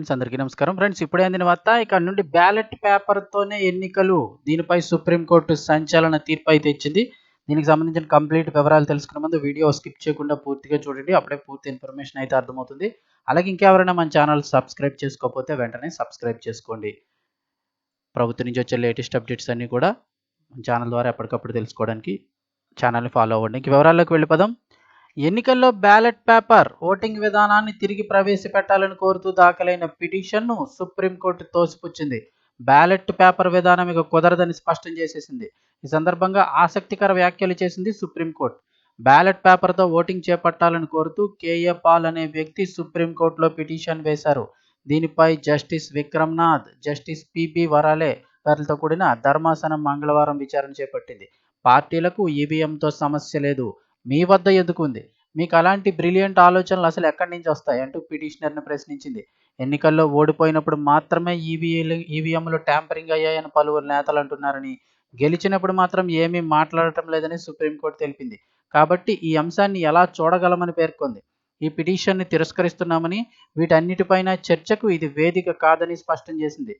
Friends అందరికీ నమస్కారం. Friends ఇప్పుడే అందిన వార్త ఇక్కడ నుండి బ్యాలెట్ పేపర్తోనే ఎన్నికలు. దీనిపై సుప్రీంకోర్టు సంచలన తీర్పు అయితే ఇచ్చింది. దీనికి సంబంధించిన కంప్లీట్ వివరాలు తెలుసుకునే ముందు వీడియో స్కిప్ చేయకుండా పూర్తిగా చూడండి. అప్పుడే పూర్తి ఇన్ఫర్మేషన్ అయితే అర్థమవుతుంది. అలాగే ఇంకెవరైనా మన ఛానల్ సబ్స్క్రైబ్ చేసుకోకపోతే వెంటనే సబ్స్క్రైబ్ చేసుకోండి. ప్రభుత్వం నుంచి వచ్చే లేటెస్ట్ అప్డేట్స్ అన్నీ కూడా మన ఛానల్ ద్వారా ఎప్పటికప్పుడు తెలుసుకోవడానికి ఛానల్ని ఫాలో అవ్వండి. ఇంక వివరాల్లోకి వెళ్ళిపోదాం. ఎన్నికల్లో బ్యాలెట్ పేపర్ ఓటింగ్ విధానాన్ని తిరిగి ప్రవేశపెట్టాలని కోరుతూ దాఖలైన పిటిషన్ను సుప్రీంకోర్టు తోసిపుచ్చింది. బ్యాలెట్ పేపర్ విధానం ఇక కుదరదని స్పష్టం చేసేసింది. ఈ సందర్భంగా ఆసక్తికర వ్యాఖ్యలు చేసింది సుప్రీంకోర్టు. బ్యాలెట్ పేపర్తో ఓటింగ్ చేపట్టాలని కోరుతూ కేఏ పాల్ అనే వ్యక్తి సుప్రీంకోర్టులో పిటిషన్ వేశారు. దీనిపై justice Vikram Nath justice PB Varale గారితో కూడిన ధర్మాసనం మంగళవారం విచారణ చేపట్టింది. పార్టీలకు ఈవీఎంతో సమస్య లేదు. మీ వద్ద ఎందుకు ఉంది? మీకు అలాంటి బ్రిలియంట్ ఆలోచనలు అసలు ఎక్కడి నుంచి వస్తాయి? అంటూ పిటిషనర్ని ప్రశ్నించింది. ఎన్నికల్లో ఓడిపోయినప్పుడు మాత్రమే ఈవీఎల్ ఈవీఎంలు ట్యాంపరింగ్ అయ్యాయని పలువురు నేతలు అంటున్నారని గెలిచినప్పుడు మాత్రం ఏమీ మాట్లాడటం లేదని సుప్రీంకోర్టు తెలిపింది. కాబట్టి ఈ అంశాన్ని ఎలా చూడగలమని పేర్కొంది. ఈ పిటిషన్ని తిరస్కరిస్తున్నామని వీటన్నిటిపైన చర్చకు ఇది వేదిక కాదని స్పష్టం చేసింది.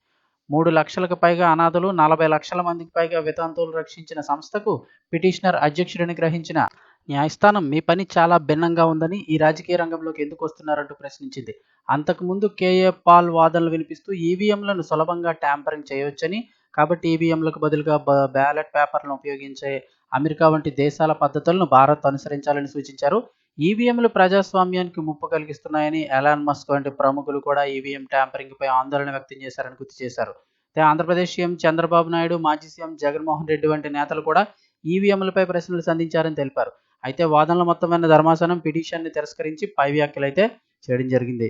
మూడు లక్షలకు పైగా అనాథలు నలభై లక్షల మందికి పైగా వితంతువులు రక్షించిన సంస్థకు పిటిషనర్ అధ్యక్షుడిని గ్రహించిన న్యాయస్థానం మీ పని చాలా భిన్నంగా ఉందని ఈ రాజకీయ రంగంలోకి ఎందుకు వస్తున్నారంటూ ప్రశ్నించింది. అంతకుముందు కేఏ పాల్ వాదనలు వినిపిస్తూ ఈవీఎంలను సులభంగా ట్యాంపరింగ్ చేయవచ్చని కాబట్టి ఈవీఎంలకు బదులుగా బ్యాలెట్ పేపర్లను ఉపయోగించే అమెరికా వంటి దేశాల పద్ధతులను భారత్ అనుసరించాలని సూచించారు. ఈవీఎంలు ప్రజాస్వామ్యానికి ముప్పు కలిగిస్తున్నాయని ఎలాన్ మస్క్ వంటి ప్రముఖులు కూడా ఈవీఎం ట్యాంపరింగ్పై ఆందోళన వ్యక్తం చేశారని గుర్తు చేశారు. ఆంధ్రప్రదేశ్ సీఎం చంద్రబాబు నాయుడు మాజీ సీఎం జగన్మోహన్ రెడ్డి వంటి నేతలు కూడా ఈవీఎంలపై ప్రశ్నలు సంధించారని తెలిపారు. అయితే వాదనల మొత్తమైన ధర్మాసనం పిటిషన్ని తిరస్కరించి పై వ్యాఖ్యలు అయితే చేయడం జరిగింది.